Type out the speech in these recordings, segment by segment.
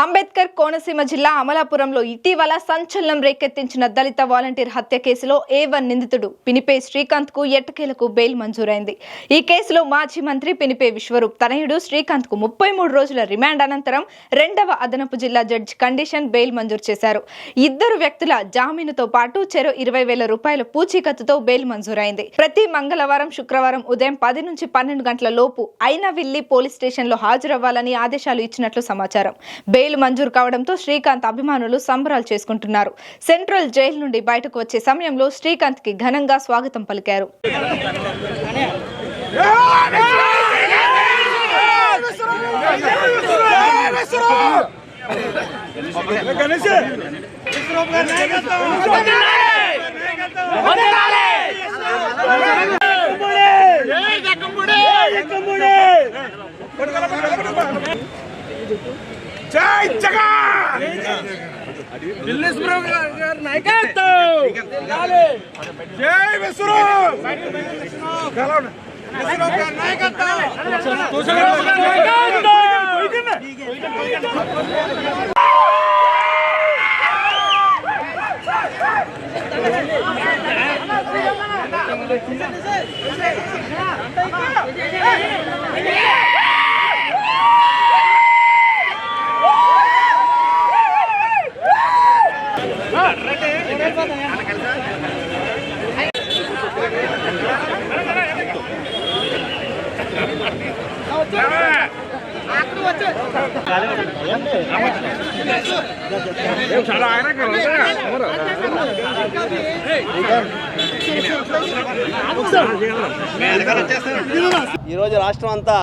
అంబేద్కర్ కోనసీమ జిల్లా అమలాపురంలో ఇటీవల సంచలనం రేకెత్తించిన దళిత వాలంటీర్ హత్య కేసులో ఏ వన్ నిందితుడు పినిపే శ్రీకాంత్కు ఎట్టకేలకు బెయిల్ మంజూరైంది. ఈ కేసులో మాజీ మంత్రి పినిపే విశ్వరూప్ తనయుడు శ్రీకాంత్కు ముప్పై మూడు రోజుల రిమాండ్ అనంతరం రెండవ అదనపు జిల్లా జడ్జి కండిషన్ బెయిల్ మంజూరు చేశారు. ఇద్దరు వ్యక్తుల జామీనుతో పాటు చెరో ఇరవై వేల రూపాయల పూచీకత్తుతో బెయిల్ మంజూరైంది. ప్రతి మంగళవారం శుక్రవారం ఉదయం పది నుంచి పన్నెండు గంటల లోపు అయినవిల్లి పోలీస్ స్టేషన్లో హాజరవ్వాలని ఆదేశాలు ఇచ్చినట్లు సమాచారం. బెయిల్ మంజూరు కావడంతో శ్రీకాంత్ అభిమానులు సంబరాలు చేసుకుంటున్నారు. సెంట్రల్ జైలు నుండి బయటకు వచ్చే సమయంలో శ్రీకాంత్కి ఘనంగా స్వాగతం పలికారు. జై జగన్ దిల్లీస్ బ్రో గారి నాయకత్వం జై విశ్రు చాలా ఆయన ఈరోజు రాష్ట్రం అంతా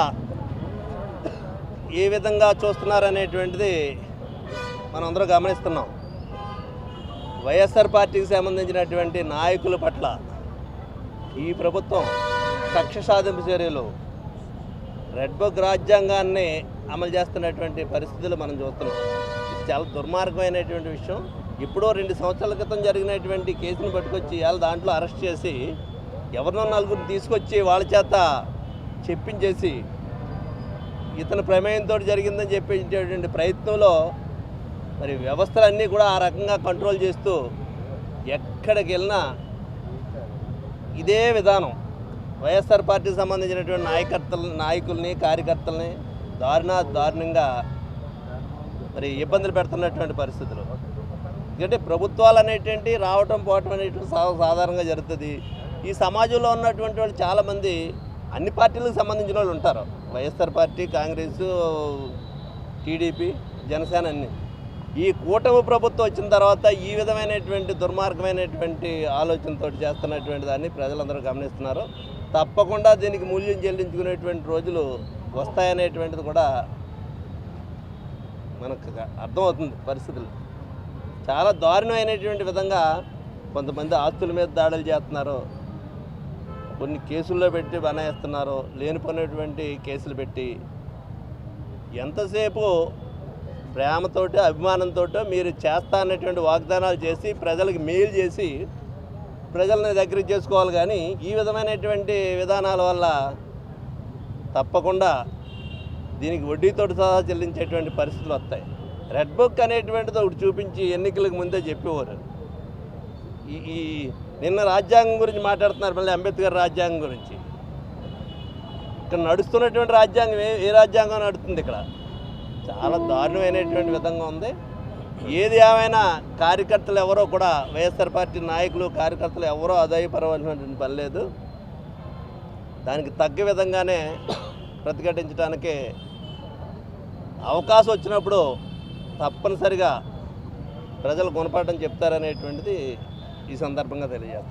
ఏ విధంగా చూస్తున్నారనేటువంటిది మనం అందరూ గమనిస్తున్నాం. వైఎస్ఆర్ పార్టీకి సంబంధించినటువంటి నాయకుల పట్ల ఈ ప్రభుత్వం కక్ష సాధింపు చర్యలు రెడ్ బుక్ రాజ్యాంగాన్ని అమలు చేస్తున్నటువంటి పరిస్థితులు మనం చూస్తున్నాం. ఇది చాలా దుర్మార్గమైనటువంటి విషయం. ఇప్పుడో రెండు సంవత్సరాల క్రితం జరిగినటువంటి కేసును పట్టుకొచ్చి ఇవాళ దాంట్లో అరెస్ట్ చేసి ఎవరినో నలుగురిని తీసుకొచ్చి వాళ్ళ చేత చెప్పించేసి ఇతని ప్రమేయంతో జరిగిందని చెప్పేటటువంటి ప్రయత్నంలో మరి వ్యవస్థలన్నీ కూడా ఆ రకంగా కంట్రోల్ చేస్తూ ఎక్కడికి వెళ్ళినా ఇదే విధానం. వైఎస్ఆర్ పార్టీకి సంబంధించినటువంటి నాయకర్తల నాయకుల్ని కార్యకర్తల్ని దారుణ దారుణంగా మరి ఇబ్బందులు పెడుతున్నటువంటి పరిస్థితులు. ఎందుకంటే ప్రభుత్వాలు అనేటువంటి రావటం పోవటం అనేటువంటి సా- సాధారణంగా జరుగుతుంది. ఈ సమాజంలో ఉన్నటువంటి వాళ్ళు చాలామంది అన్ని పార్టీలకు సంబంధించిన వాళ్ళు ఉంటారు. YSR party Congress TDP Janasena అన్ని. ఈ కూటమి ప్రభుత్వం వచ్చిన తర్వాత ఈ విధమైనటువంటి దుర్మార్గమైనటువంటి ఆలోచనతో చేస్తున్నటువంటి దాన్ని ప్రజలందరూ గమనిస్తున్నారు. తప్పకుండా దీనికి మూల్యం చెల్లించుకునేటువంటి రోజులు వస్తాయనేటువంటిది కూడా మనకు అర్థమవుతుంది పరిస్థితులు. చాలా దారుణమైనటువంటి విధంగా కొంతమంది ఆస్తుల మీద దాడులు చేస్తున్నారు. కొన్ని కేసుల్లో పెట్టి బనాయిస్తున్నారు. లేనిపోయినటువంటి కేసులు పెట్టి ఎంతసేపు ప్రేమతోటి అభిమానంతో మీరు చేస్తా అనేటువంటి వాగ్దానాలు చేసి ప్రజలకు మేలు చేసి ప్రజల్ని దగ్గర చేసుకోవాలి కానీ ఈ విధమైనటువంటి విధానాల వల్ల తప్పకుండా దీనికి వడ్డీతో సహా చెల్లించేటువంటి పరిస్థితులు వస్తాయి. రెడ్ బుక్ అనేటువంటిది ఒకటి చూపించి ఎన్నికలకు ముందే చెప్పేవారు. ఈ నిన్న రాజ్యాంగం గురించి మాట్లాడుతున్నారు మళ్ళీ అంబేద్కర్ రాజ్యాంగం గురించి. ఇక్కడ నడుస్తున్నటువంటి రాజ్యాంగం ఏ ఏ రాజ్యాంగం నడుస్తుంది ఇక్కడ? చాలా దారుణమైనటువంటి విధంగా ఉంది. ఏది ఏమైనా కార్యకర్తలు ఎవరో కూడా వైఎస్ఆర్ పార్టీ నాయకులు కార్యకర్తలు ఎవరో ఆదాయపరవలసినటువంటి పని లేదు. దానికి తగ్గ విధంగానే ప్రతిఘటించడానికి అవకాశం వచ్చినప్పుడు తప్పనిసరిగా ప్రజలు గుణపాఠం చెప్తారనేటువంటిది ఈ సందర్భంగా తెలియజేస్తాను